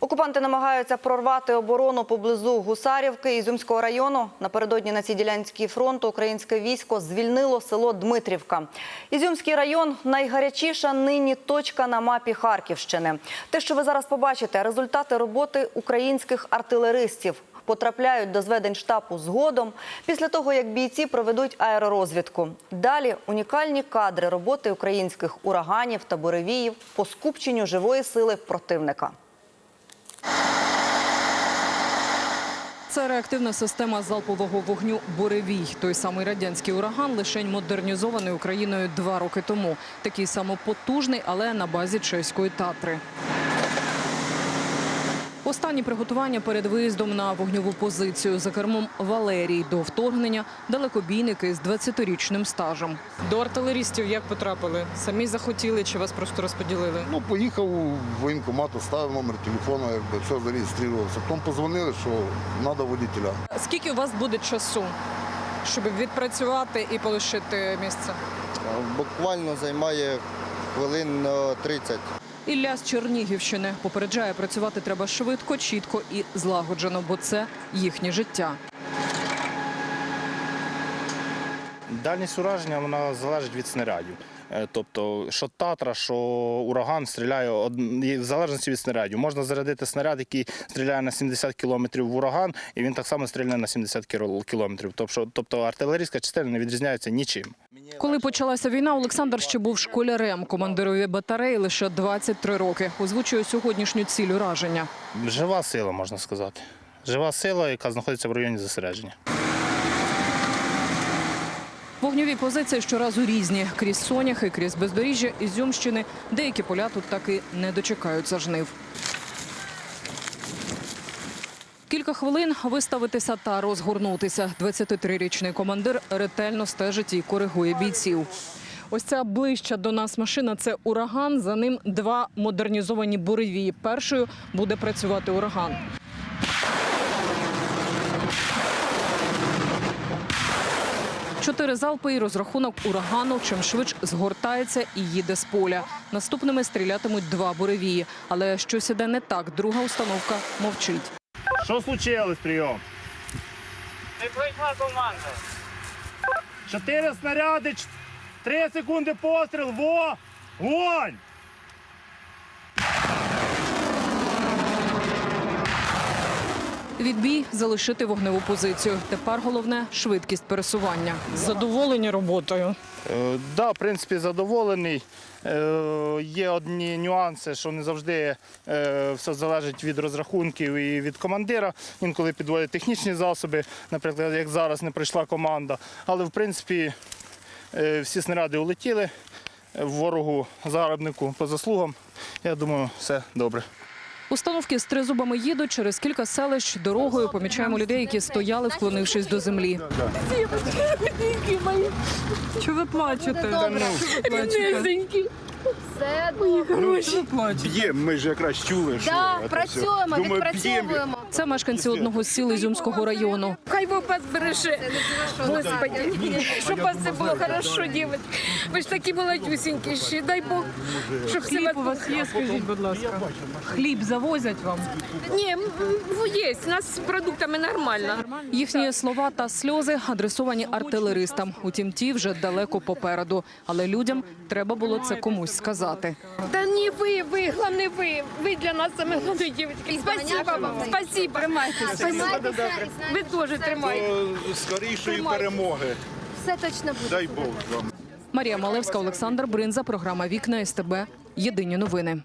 Окупанти намагаються прорвати оборону поблизу Гусарівки Ізюмського району. Напередодні на цій ділянці фронту українське військо звільнило село Дмитрівка. Ізюмський район найгарячіша нині точка на мапі Харківщини. Те, що ви зараз побачите, результати роботи українських артилеристів. Потрапляють до зведень штабу згодом після того, як бійці проведуть аеророзвідку. Далі унікальні кадри роботи українських ураганів та буревіїв по скупченню живої сили противника. Це реактивна система залпового вогню «Буревій». Той самий радянський ураган, лишень модернізований Україною два роки тому. Такий самопотужний, але на базі чеської «Татри». Останні приготування перед виїздом на вогньову позицію за кермом Валерій до вторгнення далекобійники з 20-річним стажем. До артилерістів як потрапили? Самі захотіли чи вас просто розподілили? Ну, поїхав в воєнкомат, ставив номер телефону, якби все зареєструвався. Потім позвонили, що треба водителя. Скільки у вас буде часу, щоб відпрацювати і полишити місце? Буквально займає хвилин е, 30. Ілля з Чернігівщини попереджає, працювати треба швидко, чітко і злагоджено, бо це їхнє життя. Дальність ураження вона залежить від снарядів. Е, Тобто, що татра, що ураган стріляє в залежності від снарядів. Можна зарядити снаряд, який стріляє на 70 кілометрів в ураган, і він так само стріляє на 70 кілометрів. Тобто, тобто артилерійська частина не відрізняється нічим. Коли почалася війна, Олександр ще був школярем. Командирові батареї лише 23 роки. Озвучує сьогоднішню ціль ураження. Жива сила, можна сказати. Жива сила, яка знаходиться в районі зосередження. Вогньові позиції щоразу різні. Крізь соняхи, крізь бездоріжжя Ізюмщини. Деякі поля тут таки не дочекаються жнив. Кілька хвилин виставитися та розгорнутися. 23-річний командир ретельно стежить і коригує бійців. Ось ця ближча до нас машина це ураган. За ним два модернізовані буревії. Першою буде працювати ураган. Чотири залпи і розрахунок урагану чим швидше згортається і їде з поля. Наступними стрілятимуть два буревії. Але щось іде не так. Друга установка мовчить. Що случилось, прийом? Не пройшла команда. Чотири снаряди, три секунди постріл. Во! Вонь! Відбій залишити вогневу позицію. Тепер головне швидкість пересування. Задоволені роботою. Е, Да, в принципі, задоволений. Е, Є одні нюанси, що не завжди е, все залежить від розрахунків і від командира. Інколи підводять технічні засоби, наприклад, як зараз не прийшла команда. Але в принципі е, всі снаряди улетіли е, ворогу загарбнику по заслугам. Я думаю, все добре. Установки з тризубами їдуть через кілька селищ дорогою. Помічаємо людей, які стояли, вклонившись до землі. Чого ви плачете? Все добре. Б'ємо, ми ж якраз чули, що Да, це працюємо. Думаю, б'ємо. відпрацьовуємо. Це мешканці одного з сіл Ізюмського району. Хай Бог вас береже. Господи, щоб вас все було хорошо, дівчатки. Ви ж такі молодюсінькі ще. Дай Бог, щоб все Хліб у вас є, скажіть, будь ласка. Хліб завозять вам. Ні, є. У нас з продуктами нормально. Їхні слова та сльози адресовані артилеристам. Утім, ті вже далеко попереду. Але людям треба було це комусь сказати. Та ні, ви, ви, головне ви. Ви для нас саме головне, дівчатки. Спасибо вам, спасибо. Тримайтеся і з нами. Ви теж тримайтеся. До скорішої перемоги. Все точно буде. Дай Бог вам. Марія Малевська, Олександр Бринза. Програма Вікна СТБ. Єдині новини.